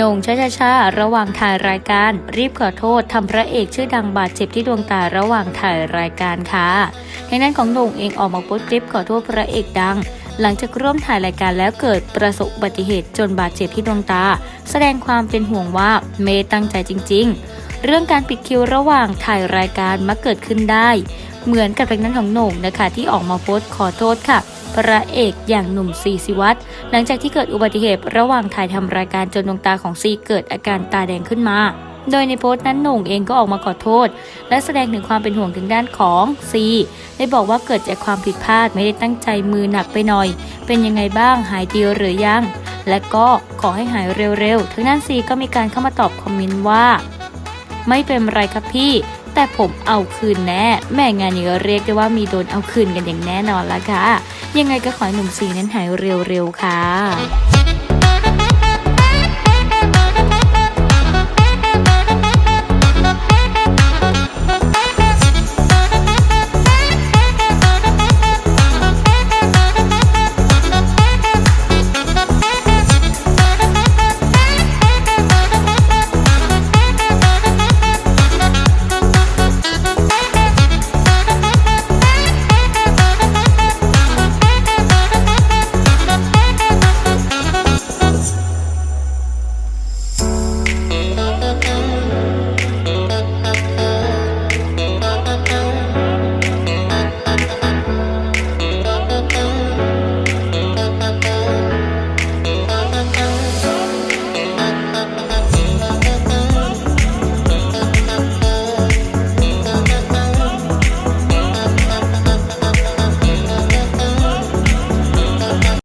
นงช้าช้าๆระหว่างถ่ายรายการ รีบขอโทษทำพระเอกชื่อดังบาดเจ็บที่ดวงตาระหว่างถ่ายรายการค่ะทางด้นของหนงเองออกมาโพสต์คลิปขอโทษพระเอกดัง หลังจากร่วมถ่ายรายการแล้วเกิดประสบอุบัติเหตุจนบาดเจ็บที่ดวงตา แสดงความเป็นห่วงว่าเมย์ตั้งใจจริง ๆ เรื่องการปิดคิวระหว่างถ่ายรายการมักเกิดขึ้นได้ เหมือนกับเป็นนั้นของโหน่งนะคะที่ออกมาโพสต์ขอโทษค่ะ พระเอกอย่างหนุ่มซีสิวัตรหลังจากที่เกิดอุบัติเหตุระหว่างถ่ายทำรายการจนดวงตาของซีเกิดอาการตาแดงขึ้นมาโดยในโพสต์นั้นหน่งเองก็ออกมาขอโทษ และแสดงถึงความเป็นห่วงถึงด้านของซีได้บอกว่าเกิดจากความผิดพลาดไม่ได้ตั้งใจมือหนักไปหน่อย เป็นยังไงบ้างหายดีหรือยัง และก็ขอให้หายเร็วๆทางด้านซีก็มีการเข้ามาตอบคอมเมนต์ว่า ไม่เป็นไรครับพี่ แต่ผมเอาคืนแน่ แม่งานนี้ก็เรียกได้ว่ามีโดนเอาคืนกันอย่างแน่นอนละค่ะ ยังไงก็ขอให้หนุ่มซีนั้นหายเร็วๆค่ะ